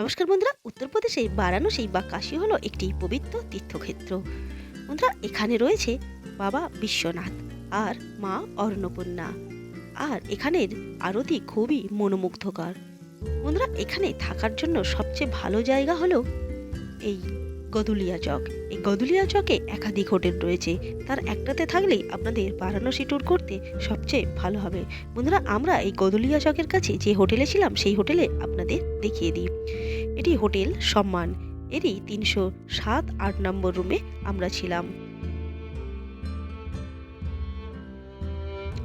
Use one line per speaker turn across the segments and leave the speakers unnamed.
নমস্কার বন্ধুরা উত্তরপ্রদেশে বারাণসী বা কাশী হলো একটি পবিত্র তীর্থক্ষেত্র। বন্ধুরা, এখানে রয়েছে বাবা বিশ্বনাথ আর মা অর্ণপূর্ণা আর এখানের আরতি খুবই মনোমুগ্ধকর। বন্ধুরা, এখানে থাকার জন্য সবচেয়ে ভালো জায়গা হলো এই গদুলিয়া চক। এই গদুলিয়া চকে একাধিক হোটেল রয়েছে। তার একটাতে থাকলেই আপনাদের বারাণসী ট্যুর করতে সবচেয়ে ভালো হবে। বন্ধুরা, আমরা এই গদুলিয়া চকের কাছে যে হোটেলে ছিলাম, সেই হোটেলে আপনাদের দেখিয়ে দিই। এটি হোটেল সম্মান। এরই তিনশো সাত আট নম্বর রুমে আমরা ছিলাম।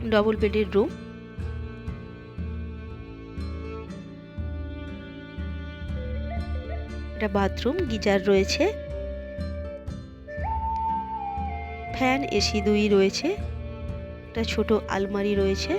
ডবল বেডের রুম এটা বাথরুম গিজার রয়েছে। ফ্যান এসি দুই রয়েছে। একটা ছোট আলমারি রয়েছে।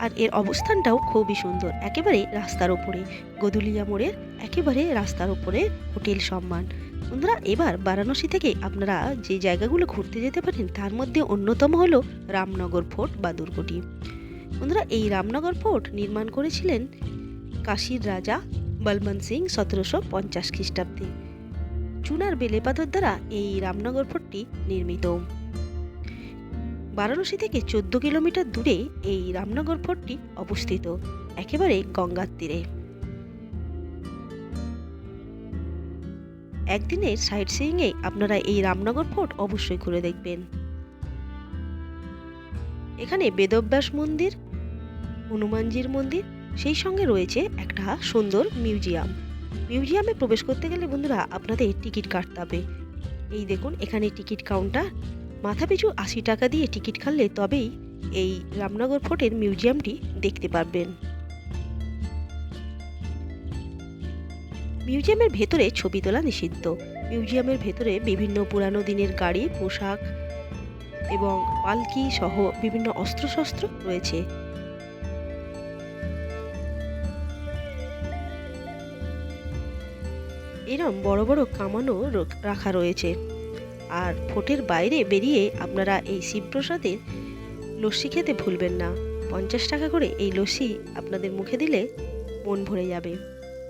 আর এর অবস্থানটাও খুবই সুন্দর। একেবারে রাস্তার ওপরে। গদুলিয়া মোড়ের একেবারে রাস্তার ওপরে হোটেল সম্মান। বন্ধুরা, এবার বারাণসী থেকে আপনারা যে জায়গাগুলো ঘুরতে যেতে পারেন, তার মধ্যে অন্যতম হলো রামনগর ফোর্ট বা দুর্গটি। বন্ধুরা, এই রামনগর ফোর্ট নির্মাণ করেছিলেন কাশীর রাজা বলবন্ত সিং সতেরোশো পঞ্চাশ খ্রিস্টাব্দে। চুনার বেলেপাথর দ্বারা এই রামনগর ফোর্টটি নির্মিত। বারাণসী থেকে চোদ্দ কিলোমিটার দূরে এই রামনগর ফোর্টটি অবস্থিত, একেবারে গঙ্গার তীরে। একদিনের সাইট সিইংয়ে আপনারা এই রামনগর ফোর্ট অবশ্যই ঘুরে দেখবেন। এখানে বেদব্যাস মন্দির, হনুমানজির মন্দির, সেই সঙ্গে রয়েছে একটা সুন্দর মিউজিয়াম। মিউজিয়ামে প্রবেশ করতে গেলে বন্ধুরা আপনাদের টিকিট কাটতে হবে। এই দেখুন, এখানে টিকিট কাউন্টার মাথাপিছু আশি টাকা দিয়ে টিকিট কাটলে তবেই এই রামনগর ফোর্টের মিউজিয়ামটি দেখতে পারবেন। মিউজিয়ামের ভেতরে ছবি তোলা নিষিদ্ধ। মিউজিয়ামের ভেতরে বিভিন্ন পুরানো দিনের গাড়ি, পোশাক এবং পালকি সহ বিভিন্ন অস্ত্রশস্ত্র রয়েছে। এরম বড় বড় কামানো র- রাখা রয়েছে। আর ফোটের বাইরে বেরিয়ে আপনারা এই শিবপ্রসাদের লস্যি খেতে ভুলবেন না। পঞ্চাশ টাকা করে এই লস্যি আপনাদের মুখে দিলে মন ভরে যাবে।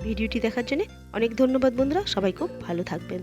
ভিডিওটি দেখার জন্য অনেক ধন্যবাদ বন্ধুরা, সবাই খুব ভালো থাকবেন।